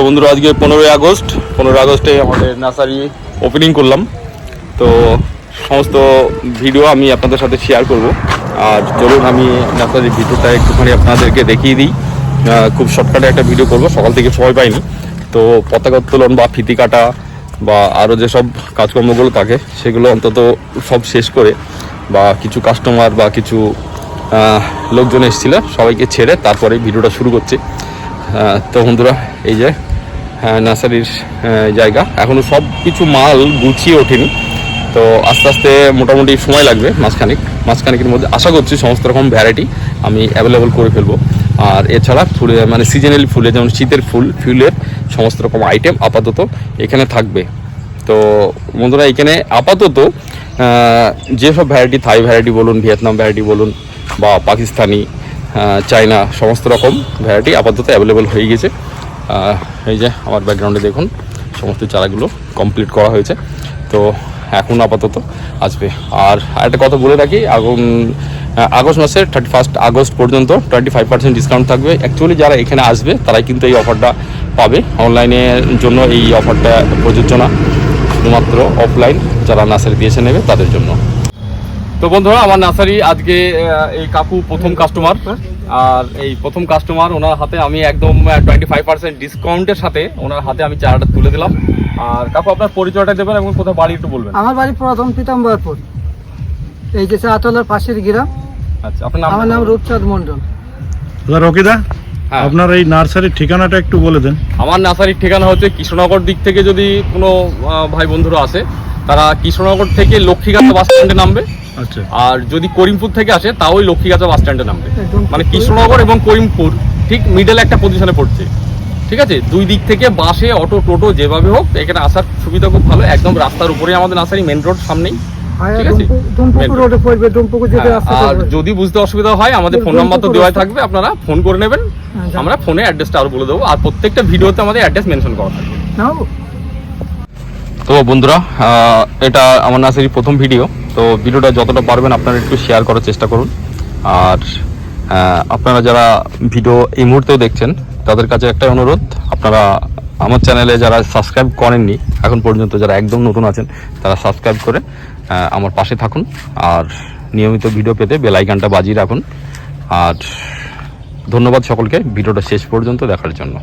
তো বন্ধুরা, আজকে পনেরোই আগস্ট। পনেরোই আগস্টে আমাদের নার্সারি ওপেনিং করলাম। তো সমস্ত ভিডিও আমি আপনাদের সাথে শেয়ার করব। আর চলুন, আমি নার্সারির ভিডিওটা একটুখানি আপনাদেরকে দেখিয়ে দিই। খুব শর্টকাটে একটা ভিডিও করব, সকাল থেকে সময় পাইনি। তো পতাকা উত্তোলন বা ফিতি কাটা বা আরও যেসব কাজকর্মগুলো থাকে, সেগুলো অন্তত সব শেষ করে বা কিছু কাস্টমার বা কিছু লোকজন এসেছিল, সবাইকে ছেড়ে তারপরে ভিডিওটা শুরু করছি। তো বন্ধুরা, এই যে নার্সারির জায়গা। এখনও সব কিছু মাল গুছিয়ে ওঠেনি। তো আস্তে আস্তে মোটামুটি সময় লাগবে মাঝখানিক মাঝখানিকের মধ্যে আশা করছি সমস্ত রকম ভ্যারাইটি আমি অ্যাভেলেবল করে ফেলব। আর এছাড়া ফুলে মানে সিজনালি ফুলে, যেমন শীতের ফুল, ফুলের সমস্ত রকম আইটেম আপাতত এখানে থাকবে। তো বন্ধুরা, এখানে আপাতত যেসব ভ্যারাইটি থাই ভ্যারাইটি বলুন ভিয়েতনাম ভ্যারাইটি বলুন বা পাকিস্তানি চায়না সমস্ত রকম ভ্যারাইটি আপাতত অ্যাভেলেবেল হয়ে গেছে। এই যে আমার ব্যাকগ্রাউন্ডে দেখুন, সমস্ত চারাগুলো কমপ্লিট করা হয়েছে। তো এখন আপাতত আসবে। আর একটা কথা বলে রাখি, আগুন আগস্ট মাসের থার্টি ফার্স্ট আগস্ট পর্যন্ত টোয়েন্টি ফাইভ পার্সেন্ট ডিসকাউন্ট থাকবে। অ্যাকচুয়ালি যারা এখানে আসবে, তারাই কিন্তু এই অফারটা পাবে। অনলাইনের জন্য এই অফারটা প্রযোজ্য না। শুধুমাত্র অফলাইন যারা নার্সারি দিয়েছে নেবে, তাদের জন্য। তো বন্ধুরা আমার নার্সারি আজকে এই কাকু প্রথম কাস্টমার আর এই প্রথম কাস্টমার ওনার হাতে আমি একদম টোয়েন্টি ফাইভ পার্সেন্ট ডিসকাউন্টের সাথে ওনার হাতে আমি চারাটা তুলে দিলাম। আর কাকু আপনার পরিচয়টা দেবেন এবং কোথায় বাড়ি একটু বলবেন। আমার বাড়ি প্রথম পিতাম্বরপুর। এই যে আতলার পাশের গ্রাম আচ্ছা আপনার নাম আমার নাম রূপচাঁদ মন্ডল দাদা রকিদা হ্যাঁ। আপনার এই নার্সারির ঠিকানাটা একটু বলে দেন। আমার নার্সারির ঠিকানা হচ্ছে কৃষ্ণনগর দিক থেকে যদি কোনো ভাই বন্ধুরা আসে তারা কৃষ্ণনগর থেকে লক্ষ্মীগাছা বাস স্ট্যান্ডে নামবে। আচ্ছা। আর যদি করিমপুর থেকে আসে তাও ওই লক্ষ্মীগাছা বাস স্ট্যান্ডে নামবে। মানে কৃষ্ণনগর এবং করিমপুর ঠিক মিডল একটা পজিশনে পড়ছে। ঠিক আছে? দুই দিক থেকে বাসে অটো টোটো যেভাবে হোক এখানে আসার সুবিধা খুব ভালো। একদম রাস্তার উপরে আমাদের নার্সারি মেন রোড সামনেই। হ্যাঁ, আর যদি বুঝতে অসুবিধা হয় আমাদের ফোন নাম্বার তো দেওয়াই থাকবে আপনারা ফোন করে নেবেন। হ্যাঁ, আমরা ফোনে অ্যাড্রেসটা আরও বলে দেবো। আর প্রত্যেকটা ভিডিওতে আমাদের অ্যাড্রেস মেনশন করা থাকবে। নাও। তো বন্ধুরা এটা আমার নার্সারির প্রথম ভিডিও, তো ভিডিওটা যতটা পারবেন আপনারা একটু শেয়ার করার চেষ্টা করুন। আর আপনারা যারা ভিডিও এই মুহূর্তেও দেখছেন, তাদের কাছে একটাই অনুরোধ, আপনারা আমার চ্যানেলে যারা সাবস্ক্রাইব করেননি, এখন পর্যন্ত যারা একদম নতুন আছেন, তারা সাবস্ক্রাইব করে আমার পাশে থাকুন। আর, নিয়মিত ভিডিও পেতে বেল আইকনটা বাজিয়ে রাখুন। আর, ধন্যবাদ সকলকে, ভিডিওটা শেষ পর্যন্ত দেখার জন্য।